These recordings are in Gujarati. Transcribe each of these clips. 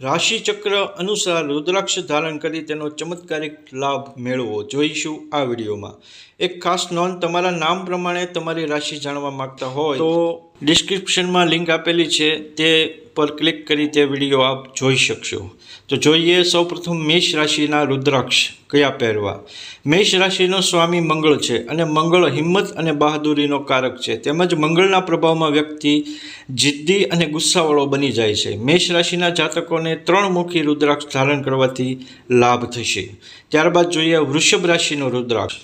રાશિચક્ર અનુસાર રુદ્રાક્ષ ધારણ કરી તેનો ચમત્કારિક લાભ મેળવો. જોઈશું આ વિડીયોમાં. એક ખાસ નોંધ, તમારા નામ પ્રમાણે તમારી રાશિ જાણવા માંગતા હોય તો ડિસ્ક્રિપ્શનમાં લિંક આપેલી છે, તે પર ક્લિક કરી તે વીડિયો આપ જોઈ શકશો. તો જોઈએ સૌપ્રથમ મેષ રાશિના રુદ્રાક્ષ કયા પહેરવા. મેષ રાશિનો સ્વામી મંગળ છે અને મંગળ હિંમત અને બહાદુરીનો કારક છે. તેમજ મંગળના પ્રભાવમાં વ્યક્તિ જિદ્દી અને ગુસ્સાવાળો બની જાય છે. મેષ રાશિના જાતકોને ત્રણ મુખી રુદ્રાક્ષ ધારણ કરવાથી લાભ થશે. ત્યારબાદ જોઈએ વૃષભ રાશિનો રુદ્રાક્ષ.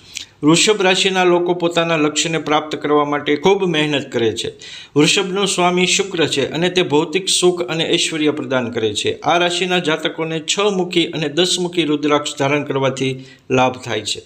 વૃષભ રાશિના લોકો પોતાના લક્ષ્યને પ્રાપ્ત કરવા માટે ખૂબ મહેનત કરે છે. વૃષભનો સ્વામી શુક્ર છે અને તે ભૌતિક સુખ અને ઐશ્વર્ય પ્રદાન કરે છે. આ રાશિના જાતકોને છ મુખી અને દસ મુખી રુદ્રાક્ષ ધારણ કરવાથી લાભ થાય છે.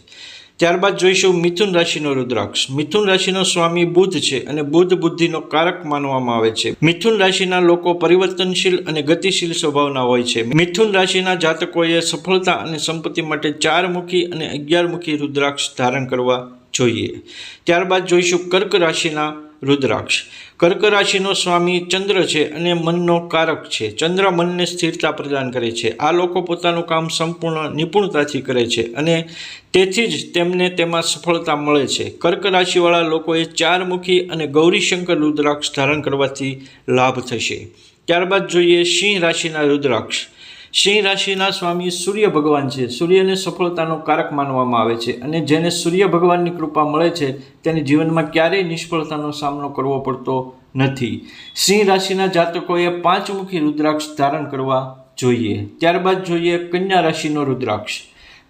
ત્યારબાદ જોઈશું મિથુન રાશિનો રુદ્રાક્ષ. મિથુન રાશિનો સ્વામી બુધ છે અને બુધ બુદ્ધિનો કારક માનવામાં આવે છે. મિથુન રાશિના લોકો પરિવર્તનશીલ અને ગતિશીલ સ્વભાવના હોય છે. મિથુન રાશિના જાતકોએ સફળતા અને સંપત્તિ માટે ચાર મુખી અને અગિયાર મુખી રુદ્રાક્ષ ધારણ કરવા જોઈએ. ત્યારબાદ જોઈશું કર્ક રાશિના રુદ્રાક્ષ. કર્ક રાશિનો સ્વામી ચંદ્ર છે અને મનનો કારક છે. ચંદ્ર મનને સ્થિરતા પ્રદાન કરે છે. આ લોકો પોતાનું કામ સંપૂર્ણ નિપુણતાથી કરે છે અને તેથી જ તેમને તેમાં સફળતા મળે છે. કર્ક રાશિવાળા લોકોએ ચાર મુખી અને ગૌરીશંકર રુદ્રાક્ષ ધારણ કરવાથી લાભ થશે. ત્યારબાદ જોઈએ સિંહ રાશિના રુદ્રાક્ષ. સિંહ રાશિના સ્વામી સૂર્ય ભગવાન છે. સૂર્યને સફળતાનો કારક માનવામાં આવે છે અને જેને સૂર્ય ભગવાનની કૃપા મળે છે, તેને જીવનમાં ક્યારેય નિષ્ફળતાનો સામનો કરવો પડતો નથી. સિંહ રાશિના જાતકોએ પાંચમુખી રુદ્રાક્ષ ધારણ કરવા જોઈએ. ત્યારબાદ જોઈએ કન્યા રાશિનો રુદ્રાક્ષ.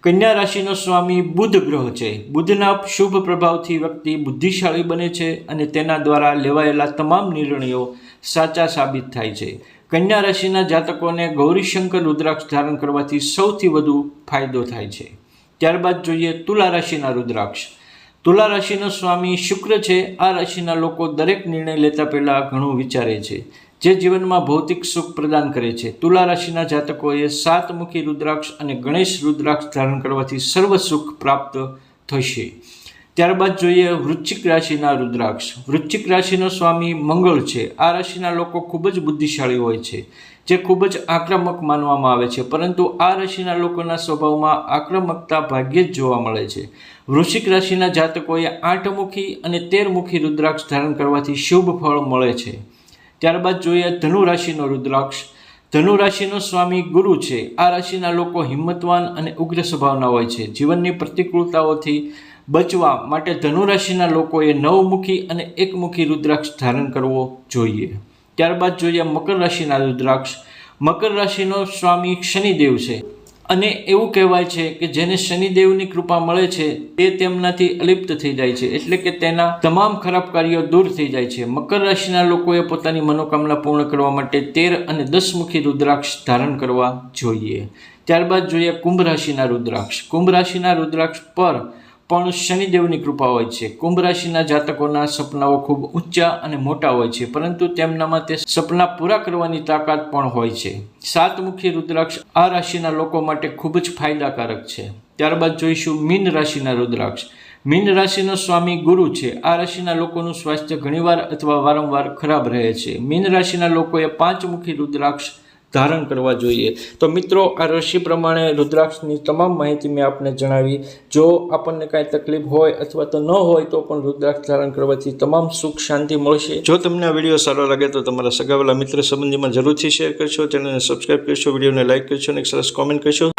કન્યા રાશિનો સ્વામી બુધ ગ્રહ છે. બુધના શુભ પ્રભાવથી વ્યક્તિ બુદ્ધિશાળી બને છે અને તેના દ્વારા લેવાયેલા તમામ નિર્ણયો સાચા સાબિત થાય છે. કન્યા રાશિના જાતકોને ગૌરીશંકર રુદ્રાક્ષ ધારણ કરવાથી સૌથી વધુ ફાયદો થાય છે. ત્યારબાદ જોઈએ તુલા રાશિના રુદ્રાક્ષ. તુલા રાશિનો સ્વામી શુક્ર છે. આ રાશિના લોકો દરેક નિર્ણય લેતા પહેલાં ઘણું વિચારે છે. જે જીવનમાં ભૌતિક સુખ પ્રદાન કરે છે. તુલા રાશિના જાતકોએ સાતમુખી રુદ્રાક્ષ અને ગણેશ રુદ્રાક્ષ ધારણ કરવાથી સર્વ સુખ પ્રાપ્ત થશે. ત્યારબાદ જોઈએ વૃશ્ચિક રાશિના રુદ્રાક્ષ. વૃશ્ચિક રાશિનો સ્વામી મંગળ છે. આ રાશિના લોકો ખૂબ જ બુદ્ધિશાળી હોય છે, જે ખૂબ જ આક્રમક માનવામાં આવે છે, પરંતુ આ રાશિના લોકોના સ્વભાવમાં આક્રમકતા ભાગ્યે જ જોવા મળે છે. વૃશ્ચિક રાશિના જાતકોએ આઠમુખી અને તેરમુખી રુદ્રાક્ષ ધારણ કરવાથી શુભ ફળ મળે છે. ત્યારબાદ જોઈએ ધનુ રાશિનો રુદ્રાક્ષ. ધનુ રાશિનો સ્વામી ગુરુ છે. આ રાશિના લોકો હિંમતવાન અને ઉગ્ર સ્વભાવના હોય છે. જીવનની પ્રતિકૂળતાઓથી બચવા માટે ધનુ રાશિના લોકોએ નવમુખી અને એકમુખી રુદ્રાક્ષ ધારણ કરવો જોઈએ. ત્યારબાદ જોઈએ મકર રાશિના રુદ્રાક્ષ. મકર રાશિનો સ્વામી શનિદેવ છે અને એવું કહેવાય છે કે જેને શનિદેવની કૃપા મળે છે તે તેમનાથી અલિપ્ત થઈ જાય છે એટલે કે તેના તમામ ખરાબ કાર્યો દૂર થઈ જાય છે. મકર રાશિના લોકોએ પોતાની મનોકામના પૂર્ણ કરવા માટે તેર અને દસમુખી રુદ્રાક્ષ ધારણ કરવા જોઈએ. ત્યારબાદ જોઈએ કુંભ રાશિના રુદ્રાક્ષ. કુંભ રાશિના રુદ્રાક્ષ પર પણ શનિદેવની કૃપા હોય છે. કુંભ રાશિના જાતકોના સપનાઓ ખૂબ ઊંચા અને મોટા હોય છે, પરંતુ તેમનામાં તે સપના પૂરા કરવાની તાકાત પણ હોય છે. સાતમુખી રુદ્રાક્ષ આ રાશિના લોકો માટે ખૂબ જ ફાયદાકારક છે. ત્યારબાદ જોઈશું મીન રાશિના રુદ્રાક્ષ. મીન રાશિનો સ્વામી ગુરુ છે. આ રાશિના લોકોનું સ્વાસ્થ્ય ઘણીવાર અથવા વારંવાર ખરાબ રહે છે. મીન રાશિના લોકોએ પાંચમુખી રુદ્રાક્ષ ધારણ કરવા જોઈએ. તો મિત્રો, આ રાશિ પ્રમાણે રુદ્રાક્ષની તમામ માહિતી મેં આપને જણાવી. જો આપણને કાંઈ તકલીફ હોય અથવા તો ન હોય, તો પણ રુદ્રાક્ષ ધારણ કરવાથી તમામ સુખ શાંતિ મળશે. જો તમને આ વીડિયો સારો લાગે તો તમારા સગાવેલા મિત્ર સંબંધીમાં જરૂરથી શેર કરશો ચેનલને સબસ્ક્રાઈબ કરશો વિડીયોને લાઇક કરશો અને એક સરસ કોમેન્ટ કરશો